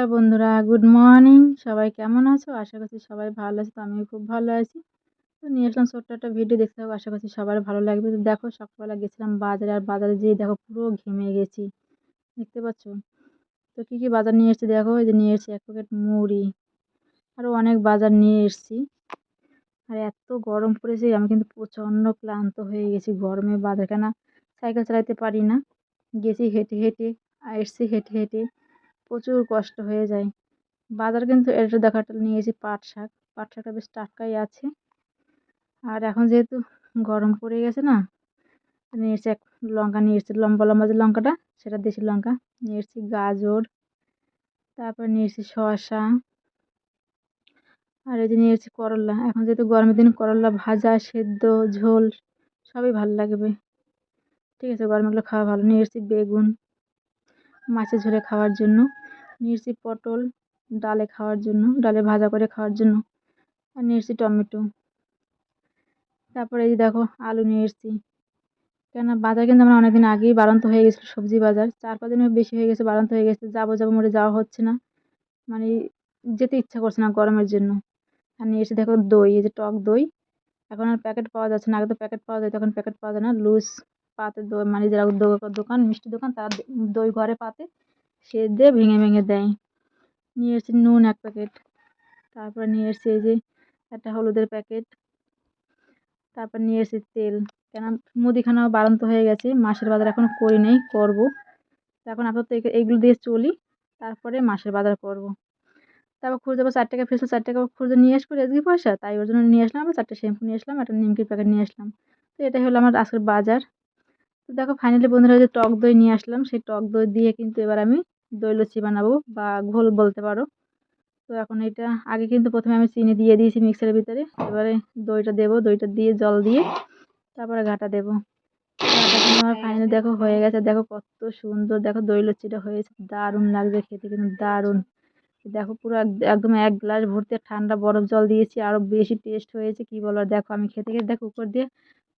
Hello বন্ধুরা, good morning. সবাই কেমন আছো? আশা করছি সবাই ভালো আছে, তো আমিও খুব ভালো আছি। তো নিয়ে আসলাম ছোট্ট একটা ভিডিও, দেখতে হবে আশা করছি সবার ভালো লাগবে। তো দেখো, সকালবেলা গেছিলাম বাজারে, আর বাজারে যেয়ে দেখো পুরো ঘেমে গেছি। দেখতে পাচ্ছ? তো কী কী বাজার নিয়ে এসেছি দেখো? এই যে নিয়ে এসেছি এক প্যাকেট মুড়ি আরও অনেক বাজার নিয়ে এসেছি। আর এত গরম পড়েছে, আমি কিন্তু প্রচণ্ড ক্লান্ত হয়ে গেছি গরমে বাজার। কেনা সাইকেল চালাতে পারি না। গেছি হেঁটে হেঁটে, আর এসছি হেঁটে হেঁটে। প্রচুর কষ্ট হয়ে যায়। বাজার কিন্তু এটা দেখাটা নিয়েছি পাট শাক। পাট শাকটা বেশ টাটকাই আছে। আর এখন যেহেতু গরম পড়ে গেছে না, নিয়ে এক লঙ্কা, নিয়ে এসছি লম্বা লম্বা যে লঙ্কাটা, সেটা দেশি লঙ্কা। নিয়ে এসছি গাজর, তারপর নিয়ে এসছি শসা, আর এই যে নিয়ে এসছি করলা। এখন যেহেতু গরমের দিন করলা ভাজা, সেদ্ধ, ঝোল, সবই ভালো লাগবে। ঠিক আছে গরমগুলো খাওয়া ভালো। নিয়ে এসছি বেগুন মাছের ঝোলে খাওয়ার জন্য। নিয়েছি পটল ডালে খাওয়ার জন্য, ডালে ভাজা করে খাওয়ার জন্য আর নিয়ে এসেছি টমেটো। তারপরে এই দেখো আলু নিয়ে এসেছি কেননা বাজার কিন্তু আমার অনেকদিন আগেই বাড়ন্ত হয়ে গেছিল সবজি বাজার। চার পাঁচ দিনের বেশি হয়ে গেছে, বাড়ন্ত হয়ে গেছে, যাব যাব মোটে যাওয়া হচ্ছে না। মানে যেতে ইচ্ছা করছে না গরমের জন্য। আর নিয়ে এসে দেখো দই, এই যে টক দই। এখন আর প্যাকেট পাওয়া যাচ্ছে না, আগে তো প্যাকেট পাওয়া যায়, তখন প্যাকেট পাওয়া যায় না। লুজ পাতে দই মানে যারা দোকান, মিষ্টি দোকান, তারা দই ঘরে পাতে। সে দিয়ে ভেঙে ভেঙে দেয়। নিয়ে এসেছি নুন এক প্যাকেট তারপরে নিয়ে এসেছি এই যে একটা হলুদের প্যাকেট তারপর নিয়ে এসেছি তেল। কেন মুদিখানাও বাড়ন্ত হয়ে গেছে মাসের বাজার এখন করি নেই, করব। এখন আপাতত এইগুলো দিয়ে চলি, তারপরে মাসের বাজার করব। তারপর খুঁজে আবার চার টাকা ফেসে চার টাকা খুঁজে নিয়ে আসব রেজকি পয়সা, তাই ওর জন্য নিয়ে আসলাম চারটে শ্যাম্পু নিয়ে আসলাম, একটা নিমকির প্যাকেট নিয়ে আসলাম। তো এটাই হলো আমার আজকের বাজার। তো দেখো ফাইনালি বন্ধুরা যে টক দই নিয়ে আসলাম, সেই টক দই দিয়ে কিন্তু এবার আমি দই লুচি বানাবো বা ঘোল বলতে পারো। তো এখন এটা, আগে কিন্তু প্রথমে আমি চিনি দিয়ে দিয়েছি মিক্সারের ভিতরে। এবারে দইটা দেবো, দইটা দিয়ে জল দিয়ে তারপরে ঘাটা দেবো। আমার ফাইনালি দেখো হয়ে গেছে, দেখো কত সুন্দর, দেখো দই লুচিটা হয়েছে, দারুণ লাগছে খেতে কিন্তু দারুণ। দেখো পুরো একদম এক গ্লাস ভর্তি ঠান্ডা বরফ জল দিয়েছি আরও বেশি টেস্ট হয়েছে, কি বলো? দেখো আমি খেতে খেতে দেখো উপর দিয়ে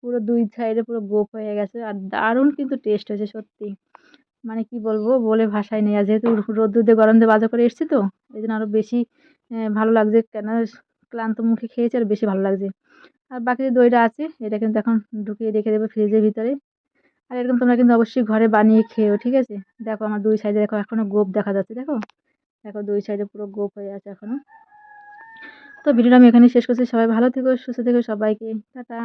পুরো দুই সাইডে পুরো গোপ হয়ে গেছে, আর দারুণ কিন্তু টেস্ট হয়েছে সত্যি। মানে কি বলব, বলে ভাষায় নেই। আর যেহেতু রোদ্দুর দিয়ে গরম দিয়ে বাজা করে এসছি তো এই জন্য আরও বেশি ভালো লাগছে। কেন ক্লান্ত মুখে খেয়েছি আর বেশি ভালো লাগছে। আর বাকি যে দইটা আছে, এটা কিন্তু এখন ঢুকিয়ে রেখে দেবো ফ্রিজের ভিতরে। আর এরকম তোমরা কিন্তু অবশ্যই ঘরে বানিয়ে খেয়েও, ঠিক আছে? দেখো আমার দুই সাইডে দেখো এখনও গোপ দেখা যাচ্ছে, দেখো? দেখো দুই সাইডে পুরো গোপ হয়ে আছে এখনও তো ভিডিওটা আমি এখানে শেষ করছি। সবাই ভালো থেকো, সুস্থ থেকো সবাইকে। টাটা।